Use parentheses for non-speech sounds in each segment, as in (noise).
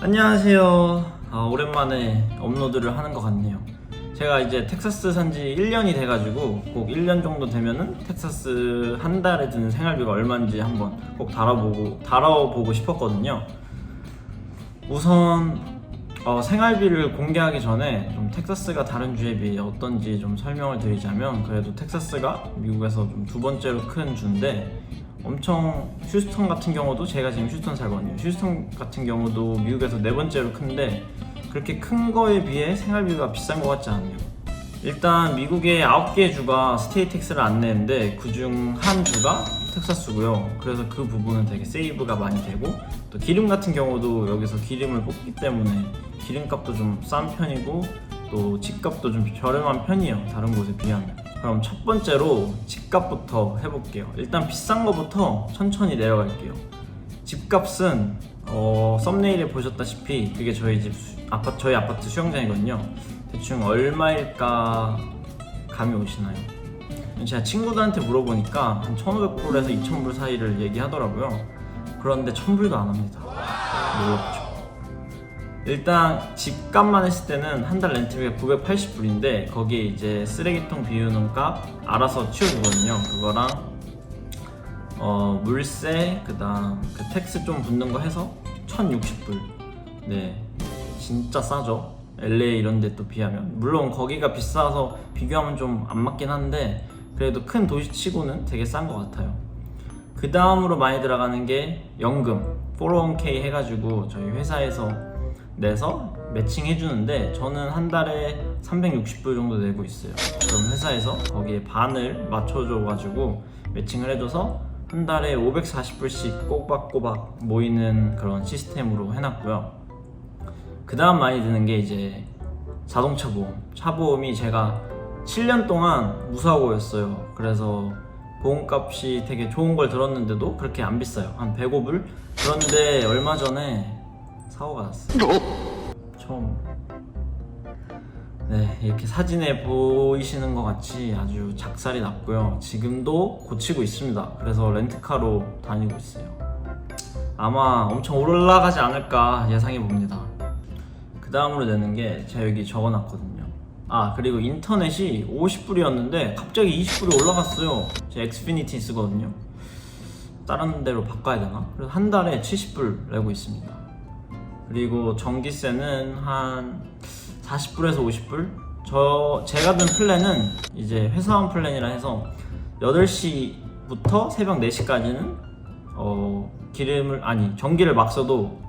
안녕하세요. 아, 오랜만에 업로드를 하는 것 같네요. 제가 이제 텍사스 산지 1년이 돼가지고 꼭 1년 정도 되면은 텍사스 한 달에 드는 생활비가 얼마인지 한번 꼭 달아보고 달아보고 싶었거든요. 우선 어, 생활비를 공개하기 전에 좀 텍사스가 다른 주에 비해 어떤지 좀 설명을 드리자면 그래도 텍사스가 미국에서 좀 두 번째로 큰 주인데 엄청 휴스턴 같은 경우도 제가 지금 휴스턴 살거든요. 휴스턴 같은 경우도 미국에서 네 번째로 큰데 그렇게 큰 거에 비해 생활비가 비싼 것 같지 않아요. 일단 미국의 9개 주가 스테이 텍스를 안 내는데 그중 한 주가 텍사스고요. 그래서 그 부분은 되게 세이브가 많이 되고 또 기름 같은 경우도 여기서 기름을 뽑기 때문에 기름값도 좀 싼 편이고 또 집값도 좀 저렴한 편이에요. 다른 곳에 비하면. 그럼 첫 번째로 집값부터 해볼게요. 일단 비싼 거부터 천천히 내려갈게요. 집값은 어, 썸네일에 보셨다시피 그게 저희 집 수- 아파트 저희 아파트 수영장이거든요. 대충 얼마일까 감이 오시나요? 제가 친구들한테 물어보니까 한 1,500불에서 2,000불 사이를 얘기하더라고요. 그런데 1,000불도 안 합니다. 놀랍죠. 일단 집값만 했을 때는 한 달 렌트비가 980불인데 거기에 이제 쓰레기통 비우는 값 알아서 치워주거든요. 그거랑 어, 물세 그다음 그 텍스 좀 붙는 거 해서 1,060불. 네, 진짜 싸죠. LA 이런 데 또 비하면 물론 거기가 비싸서 비교하면 좀 안 맞긴 한데 그래도 큰 도시치고는 되게 싼 것 같아요. 그 다음으로 많이 들어가는 게 연금 401k 해가지고 저희 회사에서 내서 매칭 해 주는데 저는 한 달에 360불 정도 내고 있어요. 그럼 회사에서 거기에 반을 맞춰줘 가지고 매칭을 해줘서 한 달에 540불씩 꼬박꼬박 모이는 그런 시스템으로 해놨고요. 그 다음 많이 드는 게 이제 자동차 보험. 차 보험이 제가 7년 동안 무사고였어요. 그래서 보험값이 되게 좋은 걸 들었는데도 그렇게 안 비싸요. 한 105불? 그런데 얼마 전에 사고가 났어요. 처음. 네, 이렇게 사진에 보이시는 것 같이 아주 작살이 났고요. 지금도 고치고 있습니다. 그래서 렌트카로 다니고 있어요. 아마 엄청 올라가지 않을까 예상해 봅니다. 그 다음으로 내는 게 제가 여기 적어 놨거든요. 아 그리고 인터넷이 50불이었는데 갑자기 20불이 올라갔어요. 제 엑스피니티 쓰거든요. 다른 데로 바꿔야 되나? 그래서 한 달에 70불 내고 있습니다. 그리고 전기세는 한 40불에서 50불? 저 제가 든 플랜은 이제 회사원 플랜이라 해서 8시부터 새벽 4시까지는 어, 기름을 아니 전기를 막 써도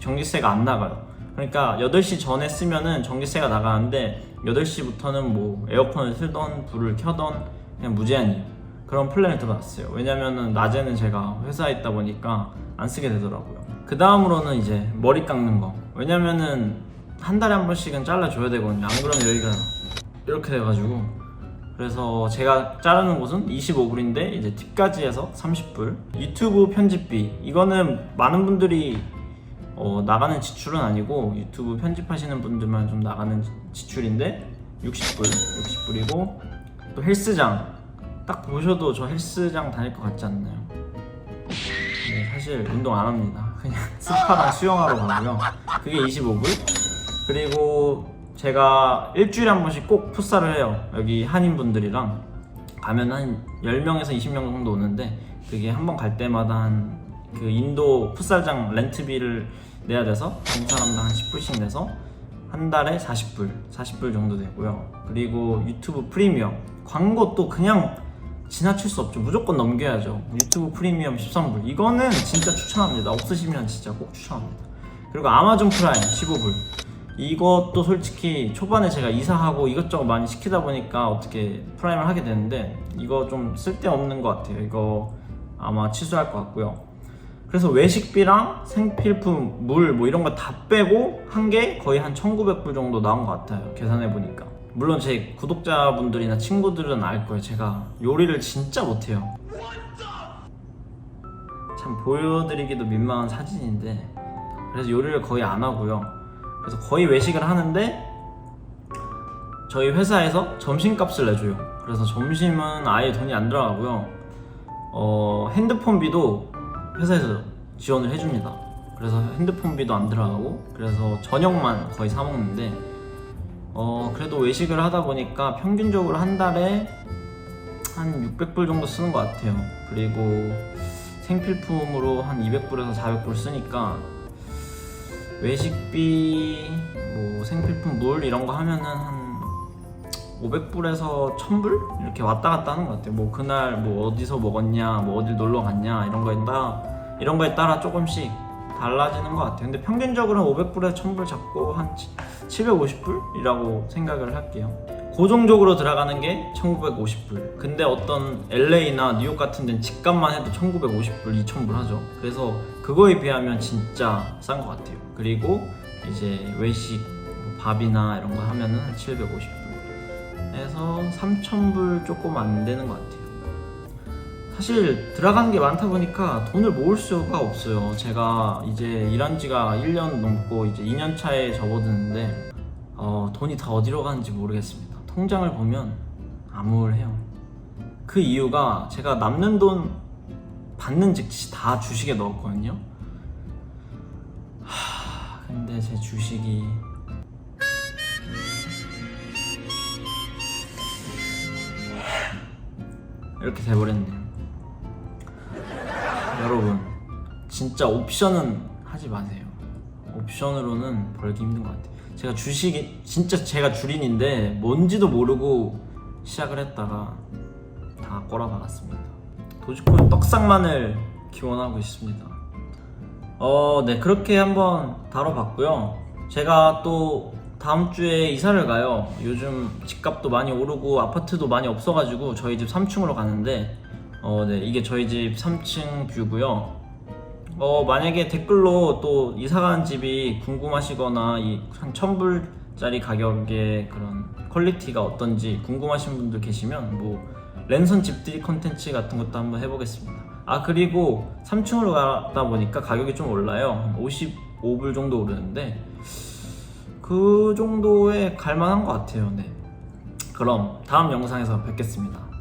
전기세가 안 나가요. 그러니까 8시 전에 쓰면은 전기세가 나가는데 8시부터는 뭐 에어컨을 틀던 불을 켜던 그냥 무제한이에요. 그런 플랜을 들어놨어요. 왜냐면은 낮에는 제가 회사에 있다 보니까 안 쓰게 되더라고요. 그 다음으로는 이제 머리 깎는 거. 왜냐면은 한 달에 한 번씩은 잘라줘야 되거든요. 안 그러면 여기가 이렇게 돼가지고 그래서 제가 자르는 곳은 25불인데 이제 팁까지 해서 30불. 유튜브 편집비 이거는 많은 분들이 어, 나가는 지출은 아니고 유튜브 편집하시는 분들만 좀 나가는 지- 지출인데 60불, 60불이고 또 헬스장 딱 보셔도 저 헬스장 다닐 것 같지 않나요? 네, 사실 운동 안 합니다. 그냥 (laughs) 스파랑 수영하러 가고요. 그게 25불. 그리고 제가 일주일에 한 번씩 꼭 풋살을 해요. 여기 한인분들이랑 가면 한 10명에서 20명 정도 오는데 그게 한 번 갈 때마다 한 그 인도 풋살장 렌트비를 내야 돼서 한 사람당 한 10불씩 내서 한 달에 40불, 40불 정도 되고요. 그리고 유튜브 프리미엄 광고 또 그냥 지나칠 수 없죠. 무조건 넘겨야죠. 유튜브 프리미엄 13불. 이거는 진짜 추천합니다. 없으시면 진짜 꼭 추천합니다. 그리고 아마존 프라임 15불. 이것도 솔직히 초반에 제가 이사하고 이것저것 많이 시키다 보니까 어떻게 프라임을 하게 되는데 이거 좀 쓸데없는 것 같아요. 이거 아마 취소할 것 같고요. 그래서 외식비랑 생필품, 물 뭐 이런 거 다 빼고 한게 거의 한 1900불 정도 나온 것 같아요. 계산해 보니까. 물론 제 구독자분들이나 친구들은 알 거예요. 제가 요리를 진짜 못해요. 참 보여드리기도 민망한 사진인데 그래서 요리를 거의 안 하고요. 그래서 거의 외식을 하는데 저희 회사에서 점심값을 내줘요. 그래서 점심은 아예 돈이 안 들어가고요. 어, 핸드폰비도 회사에서 지원을 해줍니다. 그래서 핸드폰비도 안 들어가고 그래서 저녁만 거의 사 먹는데 어 그래도 외식을 하다 보니까 평균적으로 한 달에 한 600불 정도 쓰는 것 같아요. 그리고 생필품으로 한 200불에서 400불 쓰니까 외식비, 뭐 생필품 물 이런 거 하면은 한 500불에서 1000불 이렇게 왔다 갔다 하는 것 같아요. 뭐 그날 뭐 어디서 먹었냐, 뭐 어딜 놀러 갔냐 이런 거에 따라 이런 거에 따라 조금씩 달라지는 것 같아요. 근데 평균적으로는 500불에서 1000불 잡고 한 750불이라고 생각을 할게요. 고정적으로 들어가는 게 1950불. 근데 어떤 LA나 뉴욕 같은 데는 집값만 해도 1950불, 2000불 하죠. 그래서 그거에 비하면 진짜 싼 것 같아요. 그리고 이제 외식, 뭐 밥이나 이런 거 하면은 한 750불. 해서 3000불 조금 안 되는 것 같아요. 사실 들어간 게 많다 보니까 돈을 모을 수가 없어요. 제가 이제 일한 지가 1년 넘고 이제 2년 차에 접어드는데 어, 돈이 다 어디로 가는지 모르겠습니다. 통장을 보면 암울해요. 그 이유가 제가 남는 돈 받는 즉시 다 주식에 넣었거든요. 하, 근데 제 주식이 이렇게 돼버렸네요. 여러분, 진짜 옵션은 하지 마세요. 옵션으로는 벌기 힘든 것 같아요. 제가 주식이 진짜 제가 주린인데 뭔지도 모르고 시작을 했다가 다 꼬라박았습니다. 도지코인 떡상만을 기원하고 있습니다. 어, 네 그렇게 한번 다뤄봤고요. 제가 또 다음 주에 이사를 가요. 요즘 집값도 많이 오르고 아파트도 많이 없어가지고 저희 집 3층으로 가는데 어, 네 이게 저희 집 3층 뷰고요. 어, 만약에 댓글로 또 이사가는 집이 궁금하시거나 이한 1000불짜리 가격의 그런 퀄리티가 어떤지 궁금하신 분들 계시면 뭐 랜선 집들이 컨텐츠 같은 것도 한번 해보겠습니다. 아 그리고 3층으로 가다 보니까 가격이 좀 올라요. 한 55불 정도 오르는데 그 정도에 갈만한 것 같아요. 네. 그럼 다음 영상에서 뵙겠습니다.